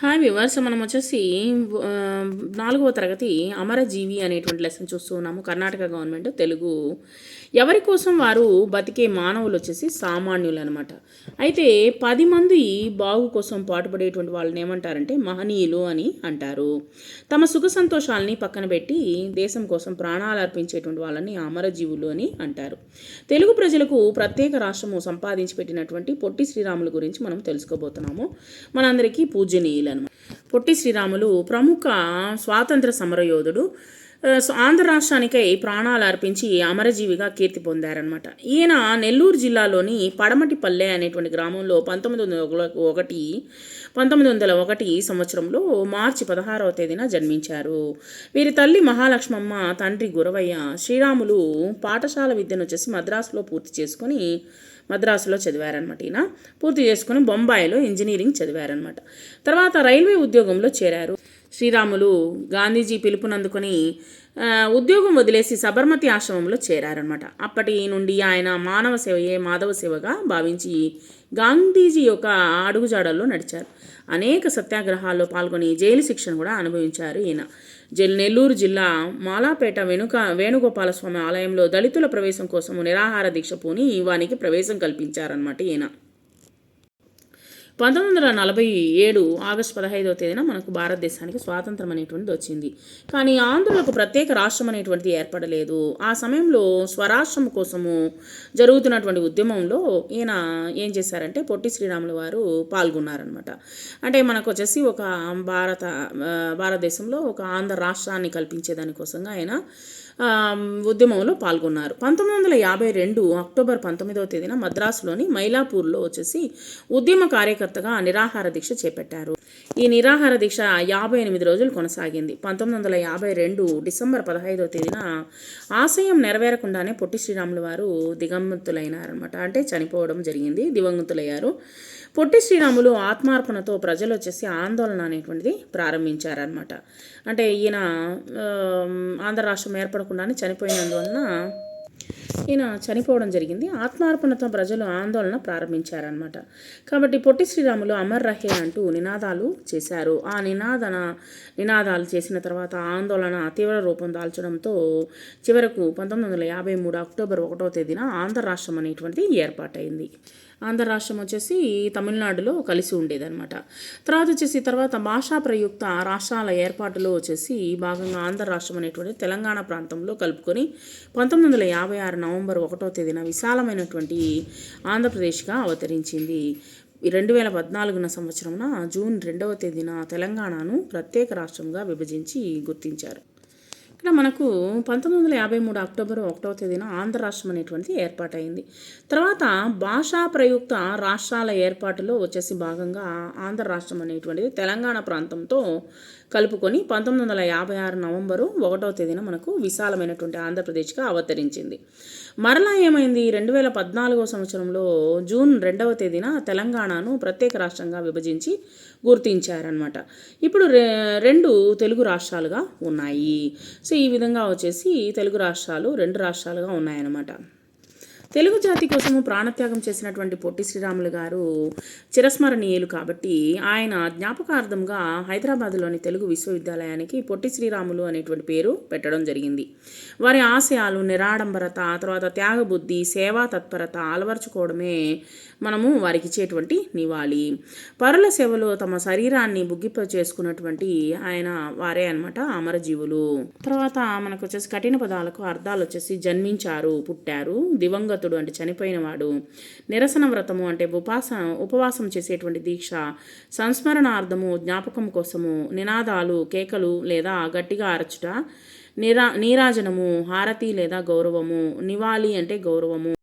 Hi viewers మనం వచ్చేసి నాలుగవ తరగతి అమరజీవి అనేటువంటి లెసన్ చూస్తూ ఉన్నాము. కర్ణాటక గవర్నమెంట్ తెలుగు. ఎవరి కోసం వారు బతికే మానవులు వచ్చేసి సామాన్యులు అనమాట అయితే పది మంది బాగు కోసం పాటుపడేటువంటి వాళ్ళని ఏమంటారంటే మహనీయులు అని అంటారు. తమ సుఖ సంతోషాలని పక్కన పెట్టి దేశం కోసం ప్రాణాలు అర్పించేటువంటి వాళ్ళని అమరజీవులు అని అంటారు. తెలుగు ప్రజలకు ప్రత్యేక రాష్ట్రము సంపాదించి పెట్టినటువంటి పొట్టి శ్రీరాములు గురించి మనం తెలుసుకోబోతున్నాము. మనందరికీ పూజనీయులు. అనమాట పొట్టి శ్రీరాములు ప్రముఖ స్వాతంత్ర సమరయోధుడు ఆంధ్ర రాష్ట్రానికై ప్రాణాలు అర్పించి అమరజీవిగా కీర్తి పొందారనమాట. ఈయన నెల్లూరు జిల్లాలోని పడమటిపల్లె అనేటువంటి గ్రామంలో పంతొమ్మిది వందల ఒకటి పంతొమ్మిది వందల ఒకటి సంవత్సరంలో మార్చి పదహారవ తేదీన జన్మించారు. వీరి తల్లి మహాలక్ష్మమ్మ తండ్రి గురవయ్య శ్రీరాములు పాఠశాల విద్యను వచ్చేసి మద్రాసులో పూర్తి చేసుకొని మద్రాసులో చదివారనమాట ఈయన. పూర్తి చేసుకుని బొంబాయిలో ఇంజనీరింగ్ చదివారనమాట తర్వాత రైల్వే ఉద్యోగంలో చేరారు. శ్రీరాములు గాంధీజీ పిలుపునందుకొని ఉద్యోగం వదిలేసి సబర్మతి ఆశ్రమంలో చేరారనమాట అప్పటి నుండి ఆయన మానవ సేవయే మాధవ సేవగా భావించి గాంధీజీ యొక్క అడుగుజాడల్లో నడిచారు. అనేక సత్యాగ్రహాల్లో పాల్గొని జైలు శిక్షను కూడా అనుభవించారు ఈయన. జల్ నెల్లూరు జిల్లా మాలాపేట వెనుక వేణుగోపాల స్వామి ఆలయంలో దళితుల ప్రవేశం కోసం నిరాహార దీక్ష పూని వానికి ప్రవేశం కల్పించారనమాట ఈయన. పంతొమ్మిది వందల నలభై ఏడు ఆగస్టు పదహైదవ తేదీన మనకు భారతదేశానికి స్వాతంత్రం అనేటువంటిది వచ్చింది. కానీ ఆంధ్రులకు ప్రత్యేక రాష్ట్రం అనేటువంటిది ఏర్పడలేదు. ఆ సమయంలో స్వరాష్ట్రం కోసము జరుగుతున్నటువంటి ఉద్యమంలో ఈయన ఏం చేశారంటే పొట్టి శ్రీరాములు వారు పాల్గొన్నారనమాట అంటే మనకు వచ్చేసి ఒక భారత భారతదేశంలో ఒక ఆంధ్ర రాష్ట్రాన్ని కల్పించే దానికోసంగా ఆయన ఉద్యమంలో పాల్గొన్నారు. పంతొమ్మిది వందల యాభై రెండు అక్టోబర్ పంతొమ్మిదవ తేదీన మద్రాసులోని మైలాపూర్లో వచ్చేసి ఉద్యమ కార్యక్రమం కార్యకర్తగా నిరాహార దీక్ష చేపట్టారు. ఈ నిరాహార దీక్ష యాభై ఎనిమిది రోజులు కొనసాగింది. పంతొమ్మిది వందల యాభై రెండు డిసెంబర్ పదహైదవ తేదీన ఆశయం నెరవేరకుండానే పొట్టి శ్రీరాములు వారు దిగంతులైనారనమాట అంటే చనిపోవడం జరిగింది దివంగతులయ్యారు. పొట్టి శ్రీరాములు ఆత్మార్పణతో ప్రజలు వచ్చేసి ఆందోళన అనేటువంటిది ప్రారంభించారనమాట అంటే ఈయన ఆంధ్ర రాష్ట్రం ఏర్పడకుండానే చనిపోయినందువలన ఈయన చనిపోవడం జరిగింది. ఆత్మార్పణతో ప్రజలు ఆందోళన ప్రారంభించారనమాట కాబట్టి పొట్టి శ్రీరాములు అమర్ రహే అంటూ నినాదాలు చేశారు. ఆ నినాదన నినాదాలు చేసిన తర్వాత ఆందోళన తీవ్ర రూపం దాల్చడంతో చివరకు పంతొమ్మిది వందల యాభై మూడు అక్టోబర్ ఒకటో తేదీన ఆంధ్ర రాష్ట్రం అనేటువంటిది ఏర్పాటైంది. ఆంధ్ర రాష్ట్రం వచ్చేసి తమిళనాడులో కలిసి ఉండేదన్నమాట. తర్వాత వచ్చేసి తర్వాత భాషా ప్రయుక్త రాష్ట్రాల ఏర్పాటులో వచ్చేసి భాగంగా ఆంధ్ర రాష్ట్రం అనేటువంటి తెలంగాణ ప్రాంతంలో కలుపుకొని పంతొమ్మిది వందల యాభై ఆరు నవంబర్ ఒకటో తేదీన విశాలమైనటువంటి ఆంధ్రప్రదేశ్గా అవతరించింది. ఈ రెండు వేల పద్నాలుగున సంవత్సరమున జూన్ రెండవ తేదీన తెలంగాణను ప్రత్యేక రాష్ట్రంగా విభజించి గుర్తించారు. ఇక్కడ మనకు పంతొమ్మిది వందల యాభై మూడు అక్టోబర్ ఒకటవ తేదీన ఆంధ్ర రాష్ట్రం అనేటువంటిది ఏర్పాటైంది. తర్వాత భాషా ప్రయుక్త రాష్ట్రాల ఏర్పాటులో వచ్చేసి భాగంగా ఆంధ్ర రాష్ట్రం అనేటువంటిది తెలంగాణ ప్రాంతంతో కలుపుకొని పంతొమ్మిది వందల యాభై ఆరు నవంబరు ఒకటవ తేదీన మనకు విశాలమైనటువంటి ఆంధ్రప్రదేశ్గా అవతరించింది. మరలా ఏమైంది? రెండు వేల పద్నాలుగో సంవత్సరంలో జూన్ రెండవ తేదీన తెలంగాణను ప్రత్యేక రాష్ట్రంగా విభజించి గుర్తించారనమాట ఇప్పుడు రె రెండు తెలుగు రాష్ట్రాలుగా ఉన్నాయి. సో ఈ విధంగా వచ్చేసి తెలుగు రాష్ట్రాలు రెండు రాష్ట్రాలుగా ఉన్నాయన్నమాట. తెలుగు జాతి కోసము ప్రాణత్యాగం చేసినటువంటి పొట్టి శ్రీరాములు గారు చిరస్మరణీయులు కాబట్టి ఆయన జ్ఞాపకార్థంగా హైదరాబాద్లోని తెలుగు విశ్వవిద్యాలయానికి పొట్టి శ్రీరాములు అనేటువంటి పేరు పెట్టడం జరిగింది. వారి ఆశయాలు నిరాడంబరత తర్వాత త్యాగబుద్ధి సేవా తత్పరత అలవర్చుకోవడమే మనము వారికి ఇచ్చేటువంటి నివాళి. పరుల సేవలో తమ శరీరాన్ని బుగ్గిప్ప చేసుకున్నటువంటి ఆయన వారే అన్నమాట అమరజీవులు. తర్వాత మనకు వచ్చేసి కఠిన పదాలకు అర్థాలు వచ్చేసి జన్మించారు పుట్టారు దివంగతుడు అంటే చనిపోయినవాడు. నిరసన వ్రతము అంటే ఉపాస ఉపవాసం చేసేటువంటి దీక్ష సంస్మరణార్థము జ్ఞాపకం కోసము నినాదాలు కేకలు లేదా గట్టిగా అరచుట నిరా నీరాజనము హారతి లేదా గౌరవము నివాళి అంటే గౌరవము.